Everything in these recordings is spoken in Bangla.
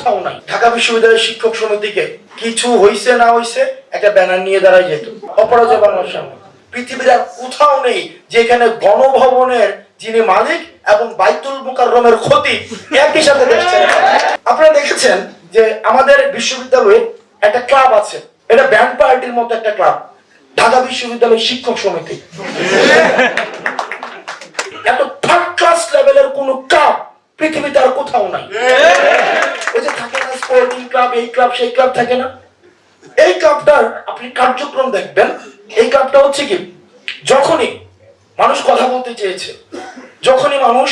কোথাও নাই। ঢাকা বিশ্ববিদ্যালয়ের শিক্ষক সমিতিকে কিছু হইছে না হইছে একটা ব্যানার নিয়ে দাঁড়াই যেত। অপরাজয় বাংলার সামনে। পৃথিবীর আর কোথাও নেই যেখানে গণভবনের যিনি মালিক এবং বাইতুল মুকাররমের ক্ষতি একই সাথে পালায়। আপনারা দেখেছেন যে আমাদের বিশ্ববিদ্যালয়ে একটা ক্লাব আছে। এটা ব্যান্ড পার্টির মতো একটা ক্লাব। ঢাকা বিশ্ববিদ্যালয় শিক্ষক সমিতি। এত থার্ড ক্লাস লেভেলের কোন ক্লাব পৃথিবীতে আর কোথাও নাই। ওই যে থাকে না স্পোর্টিং ক্লাব এই ক্লাব সেই ক্লাব থাকে না। এই ক্লাবটার আপনি কার্যক্রম দেখবেন। এই ক্লাবটা হচ্ছে কি? যখনই মানুষ কথা বলতে চেয়েছে, যখনই মানুষ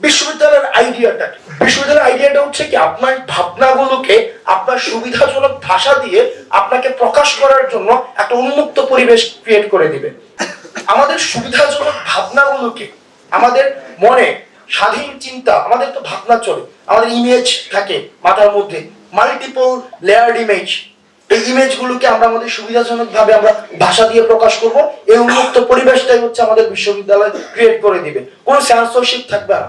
বিশ্ববিদ্যালয়ের আইডিয়াটা বিশ্ববিদ্যালয়ের আইডিয়াটা হচ্ছে কি? আপনার ভাবনাগুলোকে, আপনার সুবিধাজনক ভাষা দিয়ে আপনাকে প্রকাশ করার জন্য একটা উন্মুক্ত পরিবেশ ক্রিয়েট করে দিবে। আমাদের সুবিধাজনক ভাবনাগুলোকে, আমাদের মনে স্বাধীন চিন্তা আমাদের তো ভাবনা চলে আমাদের ইমেজ থাকে মাথার মধ্যে মাল্টিপল লেয়ার্ড ইমেজ এই ইমেজগুলোকে আমরা আমাদের সুবিধাজনক ভাবে আমরা ভাষা দিয়ে প্রকাশ করব এই উন্মুক্ত পরিবেশটাই হচ্ছে আমাদের বিশ্ববিদ্যালয় ক্রিয়েট করে দিবে। কোনো সেন্সরশিপ থাকবে না।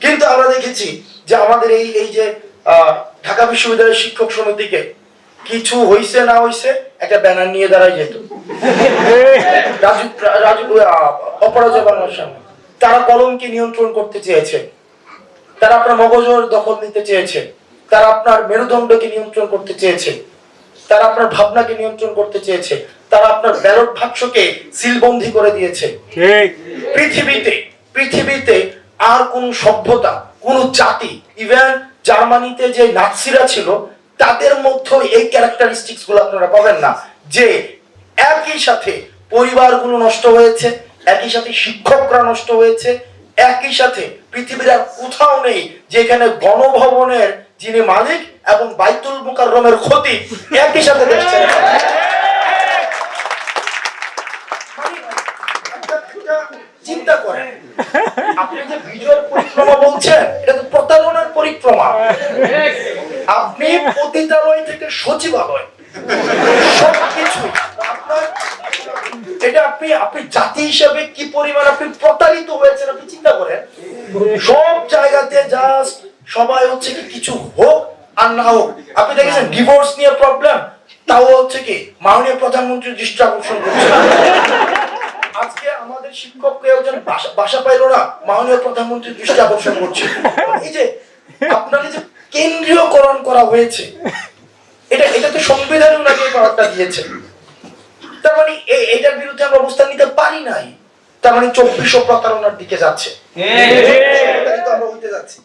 কিন্তু আমরা দেখেছি যে আমাদের এই এই যে আহ, ঢাকা বিশ্ববিদ্যালয়ের শিক্ষক সমিতিকে কিছু হইছে না হইছে একটা ব্যানার নিয়ে দাঁড়াই যেত। রাজু রাজু অপরাজয় বাংলার সামনে। তারা কলমকে নিয়ন্ত্রণ করতে চেয়েছে। তারা আপনার মগজের দখল নিতে চেয়েছে। তারা আপনার মেরুদণ্ডকে নিয়ন্ত্রণ করতে চেয়েছে। তারা আপনার ভাবনাকে নিয়ন্ত্রণ করতে চেয়েছে। তারা আপনার ব্যালট বাক্সকে সিলবন্দি করে দিয়েছে। ঠিক। পৃথিবীতে পৃথিবীতে আর কোন সভ্যতা কোন জাতি ইভেন জার্মানিতে যে নাৎসিরা ছিল তাদের মধ্যে এই ক্যারেক্টারিস্টিক্সগুলো আপনারা পাবেন না। যে একই সাথে পরিবারগুলো নষ্ট হয়েছে একই সাথে শিক্ষকরা নষ্ট হয়েছে, একই সাথে পৃথিবীর আর কোথাও নেই যেখানে গণভবনের যিনি মালিক এবং বাইতুল মুকাররমের ক্ষতি একই সাথে পালায়। চিন্তা করেন, আপনি যে বিজয়ের পরিক্রমা বলছেন, এটা তো প্রতারণার পরিক্রমা আপনি পতিতালয় থেকে সচিবালয়, সবকিছু এটা আপনি আপনি জাতি হিসেবে কি পরিমাণ আপনি প্রতারিত হয়েছেন আপনি চিন্তা করেন? সব জায়গাতে জাস্ট সবাই হচ্ছে কি কিছু হোক আর না হোক। আপনি দেখেছেন ডিভোর্স নিয়ে প্রবলেম তাও হচ্ছে কি মাননীয় প্রধানমন্ত্রীর দৃষ্টি আকর্ষণ করছে আজকে আমাদের শিক্ষককে একজন বাসা- পাইলো না, মাননীয় প্রধানমন্ত্রীর দৃষ্টি আকর্ষণ করছে এই যে আপনাকে যে কেন্দ্রীয়করণ করা হয়েছে, এটা এটা তো সংবিধানেও নাকি এই দিয়েছে। তার মানে এটার বিরুদ্ধে আমরা অবস্থান নিতে পারি নাই। তার মানে চব্বিশশো প্রতারণার দিকে যাচ্ছে। সেটা আমরা হইতে যাচ্ছি।